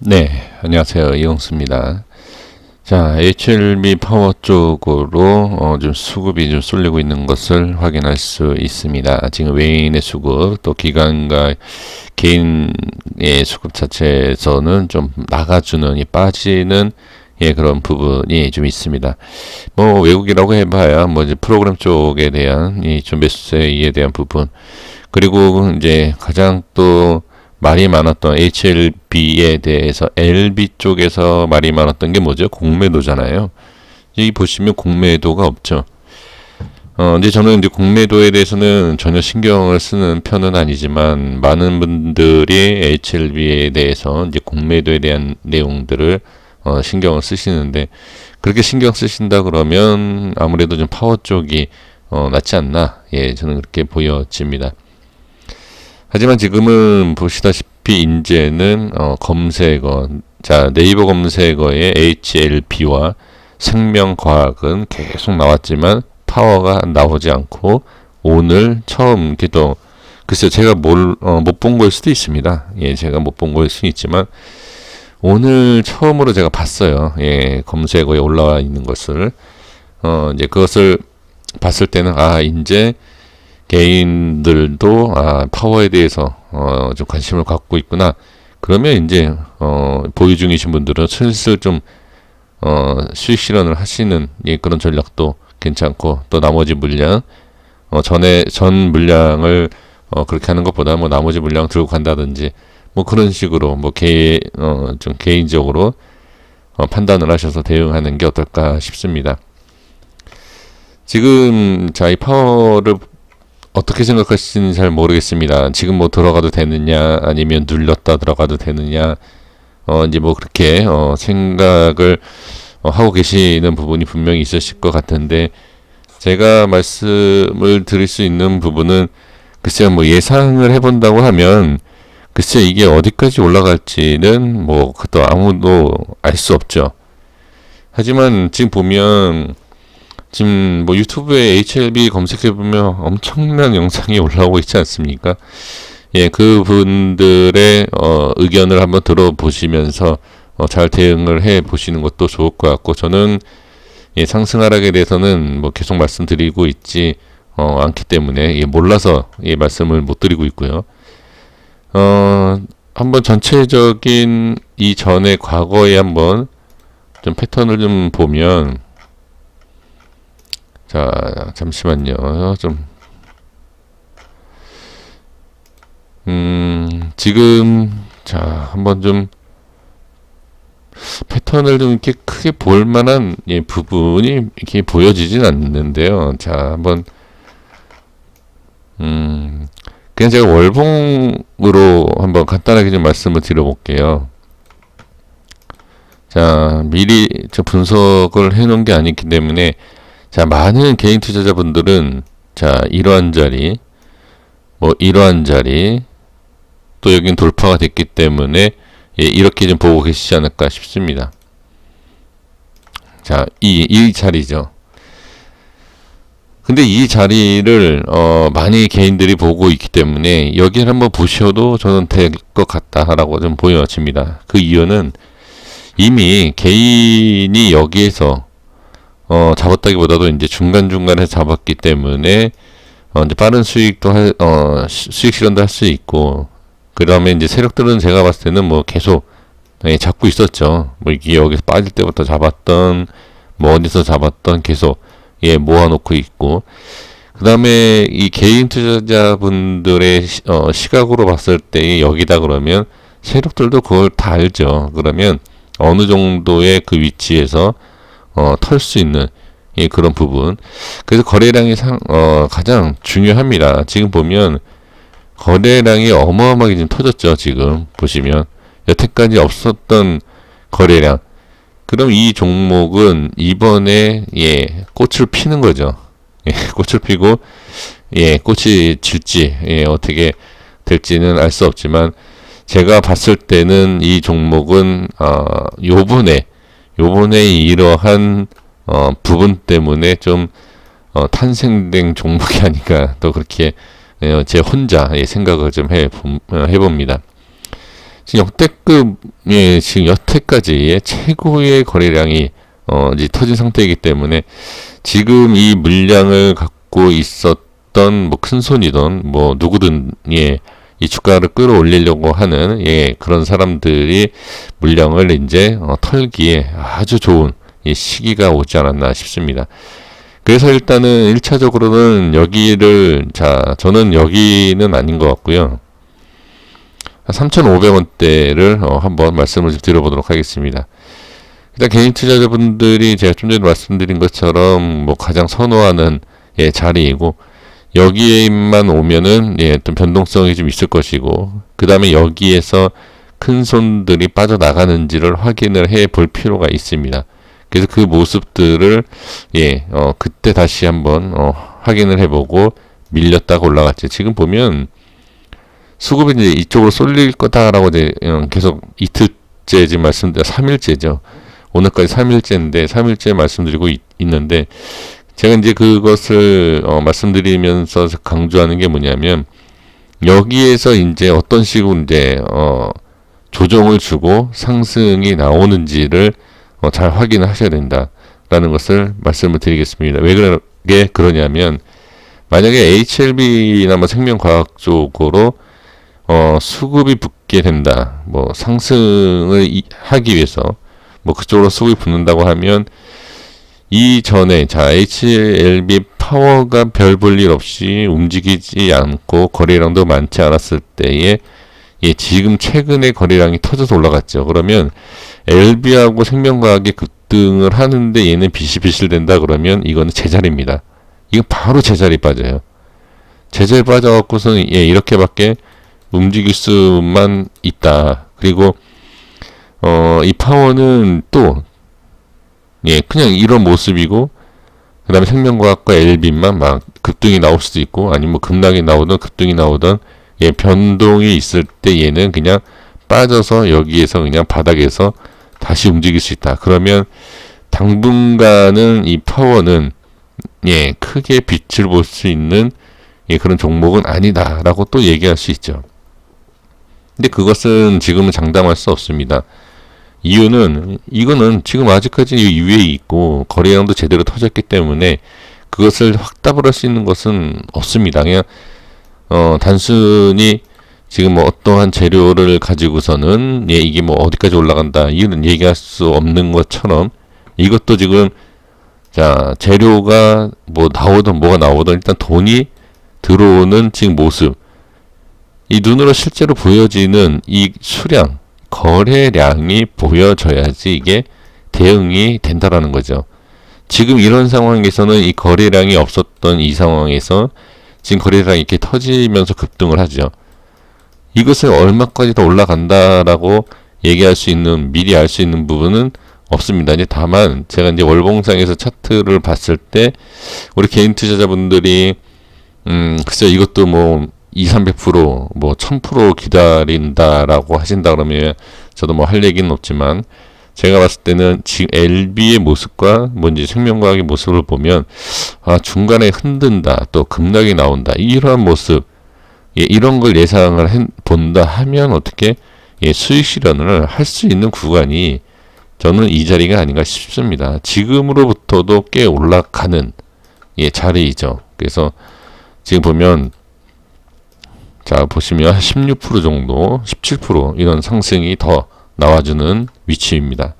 네, 안녕하세요. 이용수입니다. 자, HLB 파워 쪽으로 어, 좀 수급이 좀 쏠리고 있는 것을 확인할 수 있습니다. 지금 외인의 수급, 또 기관과 개인의 수급 자체에서는 좀 나가주는, 이 빠지는 예, 그런 부분이 좀 있습니다. 뭐, 외국이라고 해봐야, 뭐, 이제 프로그램 쪽에 대한, 이 좀 매수세에 대한 부분. 그리고 이제 가장 또 말이 많았던 HLB에 대해서 LB 쪽에서 말이 많았던 게 뭐죠? 공매도잖아요. 여기 보시면 공매도가 없죠. 어, 이제 저는 이제 공매도에 대해서는 전혀 신경을 쓰는 편은 아니지만 많은 분들이 HLB에 대해서 이제 공매도에 대한 내용들을 어, 신경을 쓰시는데 그렇게 신경 쓰신다 그러면 아무래도 좀 파워 쪽이 어, 낫지 않나 예 저는 그렇게 보여집니다. 하지만 지금은 보시다시피 이제는 어, 검색어 자 네이버 검색어에 HLB와 생명과학은 계속 나왔지만 파워가 나오지 않고 오늘 처음 또 글쎄 제가 뭘 어, 못본 걸 수도 있습니다. 예, 제가 못 본 걸 수도 있지만 오늘 처음으로 제가 봤어요. 예, 검색어에 올라와 있는 것을. 어, 이제 그것을 봤을 때는, 아, 이제 개인들도, 아, 파워에 대해서, 어, 좀 관심을 갖고 있구나. 그러면 이제, 어, 보유 중이신 분들은 슬슬 좀, 어, 수익 실현을 하시는, 예, 그런 전략도 괜찮고, 또 나머지 물량, 어, 전에, 전 물량을, 어, 그렇게 하는 것보다 뭐 나머지 물량 들고 간다든지, 뭐 그런 식으로 뭐 개, 어, 좀 개인적으로 어, 판단을 하셔서 대응하는 게 어떨까 싶습니다. 지금 자 이 파워를 어떻게 생각하시는지 잘 모르겠습니다. 지금 뭐 들어가도 되느냐 아니면 눌렸다 들어가도 되느냐 어 이제 뭐 그렇게 어 생각을 어, 하고 계시는 부분이 분명히 있으실 것 같은데 제가 말씀을 드릴 수 있는 부분은 글쎄요 뭐 예상을 해본다고 하면 글쎄 이게 어디까지 올라갈지는 뭐 그것도 아무도 알 수 없죠. 하지만 지금 보면 지금 뭐 유튜브에 HLB 검색해 보면 엄청난 영상이 올라오고 있지 않습니까? 예, 그분들의 어, 의견을 한번 들어보시면서 어, 잘 대응을 해 보시는 것도 좋을 것 같고 저는 예, 상승 하락에 대해서는 뭐 계속 말씀드리고 있지 어, 않기 때문에 예, 몰라서 예, 말씀을 못 드리고 있고요. 어, 한번 전체적인 이 전의 과거에 한번 좀 패턴을 좀 보면 자 잠시만요 좀 음, 지금 자 한번 좀 패턴을 좀 이렇게 크게 볼 만한 예, 부분이 이렇게 보여지진 않는데요. 자 한번 음 그냥 제가 월봉으로 한번 간단하게 좀 말씀을 드려볼게요. 자, 미리 저 분석을 해놓은 게 아니기 때문에, 자, 많은 개인 투자자분들은, 자, 이러한 자리, 뭐, 이러한 자리, 또 여긴 돌파가 됐기 때문에, 예, 이렇게 좀 보고 계시지 않을까 싶습니다. 자, 이, 이 자리죠. 근데 이 자리를 어 많이 개인들이 보고 있기 때문에 여기를 한번 보셔도 저는 될 것 같다라고 좀 보여집니다. 그 이유는 이미 개인이 여기에서 어 잡았다기보다도 이제 중간 중간에 잡았기 때문에 어 이제 빠른 수익도 할, 어 수익 실현도 할 수 있고 그 다음에 이제 세력들은 제가 봤을 때는 뭐 계속 예, 잡고 있었죠. 뭐 이게 여기서 빠질 때부터 잡았던 뭐 어디서 잡았던 계속 예, 모아놓고 있고, 그 다음에 이 개인 투자자분들의 시, 어, 시각으로 봤을 때 여기다 그러면 세력들도 그걸 다 알죠. 그러면 어느 정도의 그 위치에서 어, 털 수 있는 예, 그런 부분. 그래서 거래량이 상, 어, 가장 중요합니다. 지금 보면 거래량이 어마어마하게 지금 터졌죠. 지금 보시면 여태까지 없었던 거래량. 그럼 이 종목은 이번에 예 꽃을 피는 거죠. 예, 꽃을 피고 예 꽃이 질지 예 어떻게 될지는 알 수 없지만 제가 봤을 때는 이 종목은 어 요번에 요번에 이러한 어 부분 때문에 좀 어, 탄생된 종목이 아닌가 또 그렇게 어, 제 혼자 예, 생각을 좀 해, 어, 해봅니다. 지금 역대급의 지금 여태까지의 최고의 거래량이 어 이제 터진 상태이기 때문에 지금 이 물량을 갖고 있었던 뭐 큰손이든 뭐 누구든 예. 이 주가를 끌어올리려고 하는 예 그런 사람들이 물량을 이제 어, 털기에 아주 좋은 이 시기가 오지 않았나 싶습니다. 그래서 일단은 1차적으로는 여기를 자 저는 여기는 아닌 것 같고요. 3,500원대를 어, 한번 말씀을 좀 드려보도록 하겠습니다. 일단 개인 투자자분들이 제가 좀 전에 말씀드린 것처럼 뭐 가장 선호하는 예, 자리이고 여기에만 오면은 예, 좀 변동성이 좀 있을 것이고 그 다음에 여기에서 큰 손들이 빠져나가는지를 확인을 해 볼 필요가 있습니다. 그래서 그 모습들을 예, 어, 그때 다시 한번 어, 확인을 해보고 밀렸다가 올라갔죠. 지금 보면 수급이 이제 이쪽으로 쏠릴 거다라고 이제 어, 계속 이틀째 지금 말씀드려 3일째죠. 오늘까지 3일째인데 3일째 말씀드리고 있, 있는데 제가 이제 그것을 어, 말씀드리면서 강조하는 게 뭐냐면 여기에서 이제 어떤 식으로 이제 어, 조정을 주고 상승이 나오는지를 어, 잘 확인을 하셔야 된다라는 것을 말씀을 드리겠습니다. 왜 그러게 그러냐면 만약에 HLB나 뭐 생명과학 쪽으로 어, 수급이 붙게 된다. 뭐 상승을 이, 하기 위해서 뭐 그쪽으로 수급이 붙는다고 하면 이전에 자 HLB 파워가 별 볼 일 없이 움직이지 않고 거래량도 많지 않았을 때에 예, 지금 최근에 거래량이 터져서 올라갔죠. 그러면 LB하고 생명과학이 급등을 하는데 얘는 비실비실 된다 그러면 이거는 제자리입니다. 이건 바로 제자리 빠져요. 제자리 빠져갖고서는 예, 이렇게밖에 움직일 수만 있다. 그리고 어, 이 파워는 또 예, 그냥 이런 모습이고 그 다음에 생명과학과 엘빈만 막 급등이 나올 수도 있고 아니면 뭐 급락이 나오든 급등이 나오든 예, 변동이 있을 때 얘는 그냥 빠져서 여기에서 그냥 바닥에서 다시 움직일 수 있다. 그러면 당분간은 이 파워는 예, 크게 빛을 볼 수 있는 예, 그런 종목은 아니다라고 또 얘기할 수 있죠. 근데 그것은 지금은 장담할 수 없습니다. 이유는 이거는 지금 아직까지 위에 있고 거래량도 제대로 터졌기 때문에 그것을 확답을 할 수 있는 것은 없습니다. 그냥 어 단순히 지금 뭐 어떠한 재료를 가지고서는 예 이게 뭐 어디까지 올라간다 이런 얘기할 수 없는 것처럼 이것도 지금 자 재료가 뭐 나오든 뭐가 나오든 일단 돈이 들어오는 지금 모습 이 눈으로 실제로 보여지는 이 수량 거래량이 보여져야지 이게 대응이 된다라는 거죠. 지금 이런 상황에서는 이 거래량이 없었던 이 상황에서 지금 거래량이 이렇게 터지면서 급등을 하죠. 이것을 얼마까지 더 올라간다라고 얘기할 수 있는 미리 알 수 있는 부분은 없습니다. 이제 다만 제가 이제 월봉상에서 차트를 봤을 때 우리 개인 투자자분들이 음 글쎄 이것도 뭐 2, 300%, 뭐 1000% 기다린다라고 하신다 그러면 저도 뭐 할 얘기는 없지만 제가 봤을 때는 지금 LB의 모습과 뭔지 생명과학의 모습을 보면 아 중간에 흔든다 또 급락이 나온다 이러한 모습 예, 이런 걸 예상을 해, 본다 하면 어떻게 예, 수익 실현을 할 수 있는 구간이 저는 이 자리가 아닌가 싶습니다. 지금으로부터도 꽤 올라가는 예, 자리이죠. 그래서 지금 보면 자, 보시면 16% 정도, 17% 이런 상승이 더 나와주는 위치입니다.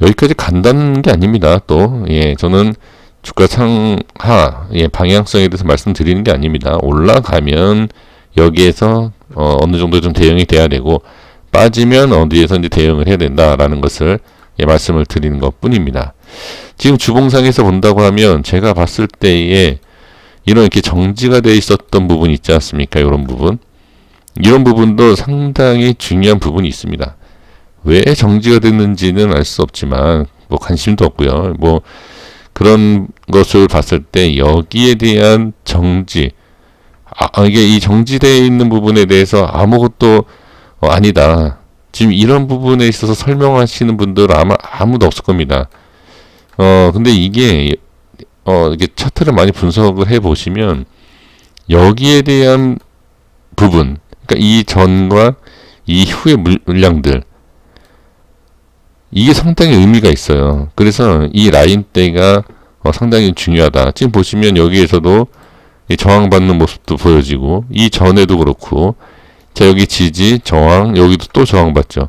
여기까지 간다는 게 아닙니다. 또, 예, 저는 주가 상하, 예, 방향성에 대해서 말씀드리는 게 아닙니다. 올라가면 여기에서 어, 어느 정도 좀 대응이 돼야 되고, 빠지면 어디에서 이제 대응을 해야 된다라는 것을 예, 말씀을 드리는 것 뿐입니다. 지금 주봉상에서 본다고 하면 제가 봤을 때에 이런 이렇게 정지가 돼 있었던 부분 있지 않습니까? 이런 부분. 이런 부분도 상당히 중요한 부분이 있습니다. 왜 정지가 됐는지는 알 수 없지만 뭐 관심도 없고요. 뭐 그런 것을 봤을 때 여기에 대한 정지 아, 아 이게 이 정지되어 있는 부분에 대해서 아무것도 어, 아니다. 지금 이런 부분에 있어서 설명하시는 분들 아마 아무도 없을 겁니다. 어 근데 이게 어, 이게 차트를 많이 분석을 해 보시면 여기에 대한 부분, 그러니까 이 전과 이 후의 물- 물량들 이게 상당히 의미가 있어요. 그래서 이 라인대가 어, 상당히 중요하다. 지금 보시면 여기에서도 이 저항받는 모습도 보여지고 이 전에도 그렇고 자 여기 지지 저항 여기도 또 저항받죠.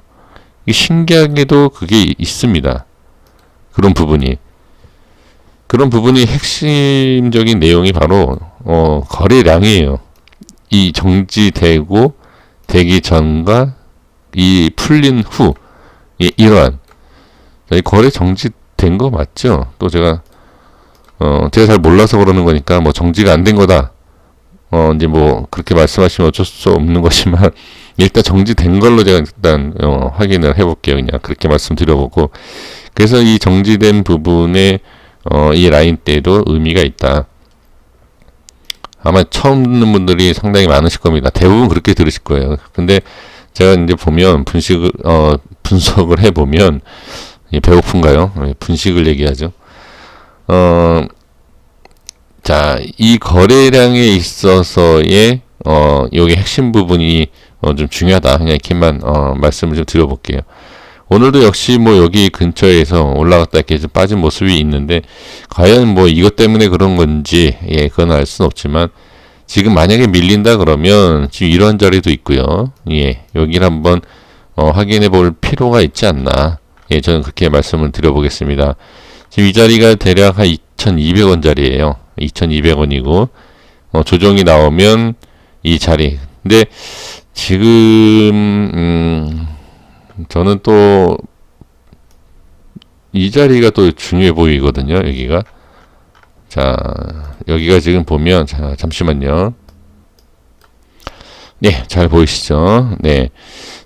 신기하게도 그게 있습니다. 그런 부분이 그런 부분이 핵심적인 내용이 바로 어, 거래량이에요. 이 정지되고 되기 전과 이 풀린 후 이, 이러한 거래 정지된 거 맞죠? 또 제가 어 제가 잘 몰라서 그러는 거니까 뭐 정지가 안 된 거다. 어 이제 뭐 그렇게 말씀하시면 어쩔 수 없는 거지만 일단 정지된 걸로 제가 일단 어, 확인을 해볼게요. 그냥 그렇게 말씀드려보고 그래서 이 정지된 부분에 어, 이 라인 때도 의미가 있다. 아마 처음 듣는 분들이 상당히 많으실 겁니다. 대부분 그렇게 들으실 거예요. 근데 제가 이제 보면 분식을 어, 분석을 해 보면 배고픈가요? 예, 분식을 얘기하죠. 어, 자, 이 거래량에 있어서의 어, 요게 핵심 부분이 어, 좀 중요하다. 그냥 이렇게만 어, 말씀을 좀 드려볼게요. 오늘도 역시 뭐 여기 근처에서 올라갔다 이렇게 좀 빠진 모습이 있는데 과연 뭐 이것 때문에 그런 건지 예 그건 알 수는 없지만 지금 만약에 밀린다 그러면 지금 이런 자리도 있고요. 예 여기를 한번 어, 확인해 볼 필요가 있지 않나. 예 저는 그렇게 말씀을 드려보겠습니다. 지금 이 자리가 대략 한 2,200원 자리예요. 2,200원이고 어, 조정이 나오면 이 자리. 근데 지금 음, 저는 또 이 자리가 또 중요해 보이거든요. 여기가 자 여기가 지금 보면 자 잠시만요. 네, 잘 보이시죠? 네,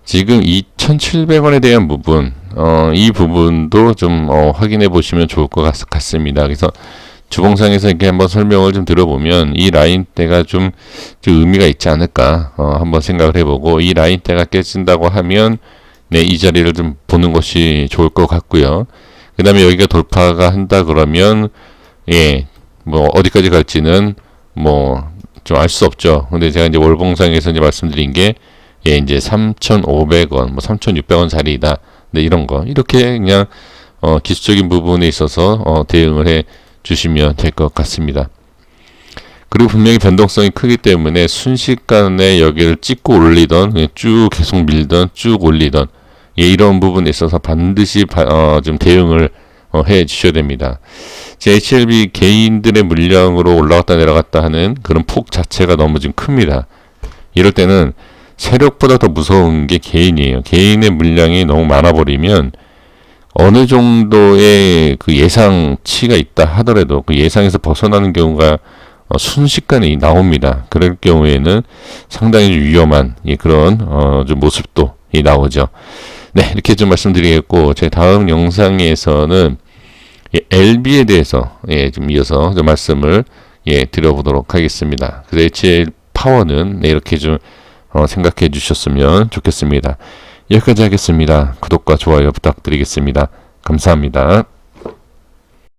지금 2,700원에 대한 부분, 어, 이 부분도 좀 어, 확인해 보시면 좋을 것 같, 같습니다. 그래서 주봉상에서 이렇게 한번 설명을 좀 들어보면 이 라인대가 좀, 좀 의미가 있지 않을까 어, 한번 생각을 해보고 이 라인대가 깨진다고 하면 네, 이 자리를 좀 보는 것이 좋을 것 같고요. 그 다음에 여기가 돌파가 한다 그러면, 예, 뭐, 어디까지 갈지는, 뭐, 좀 알 수 없죠. 근데 제가 이제 월봉상에서 이제 말씀드린 게, 예, 이제 3,500원, 뭐, 3,600원 자리다. 네, 이런 거. 이렇게 그냥, 어, 기술적인 부분에 있어서, 어, 대응을 해 주시면 될 것 같습니다. 그리고 분명히 변동성이 크기 때문에 순식간에 여기를 찍고 올리던 쭉 계속 밀던 쭉 올리던 예, 이런 부분에 있어서 반드시 바, 어, 좀 대응을 어, 해 주셔야 됩니다. 제 HLB 개인들의 물량으로 올라갔다 내려갔다 하는 그런 폭 자체가 너무 좀 큽니다. 이럴 때는 세력보다 더 무서운 게 개인이에요. 개인의 물량이 너무 많아 버리면 어느 정도의 그 예상치가 있다 하더라도 그 예상에서 벗어나는 경우가 어, 순식간에 나옵니다. 그럴 경우에는 상당히 좀 위험한 예, 그런 어, 좀 모습도 예, 나오죠. 네, 이렇게 좀 말씀드리겠고 제 다음 영상에서는 예, LB에 대해서 예, 좀 이어서 좀 말씀을 예, 드려보도록 하겠습니다. 그래서 HL 파워는 네, 이렇게 좀 어, 생각해 주셨으면 좋겠습니다. 여기까지 하겠습니다. 구독과 좋아요 부탁드리겠습니다. 감사합니다.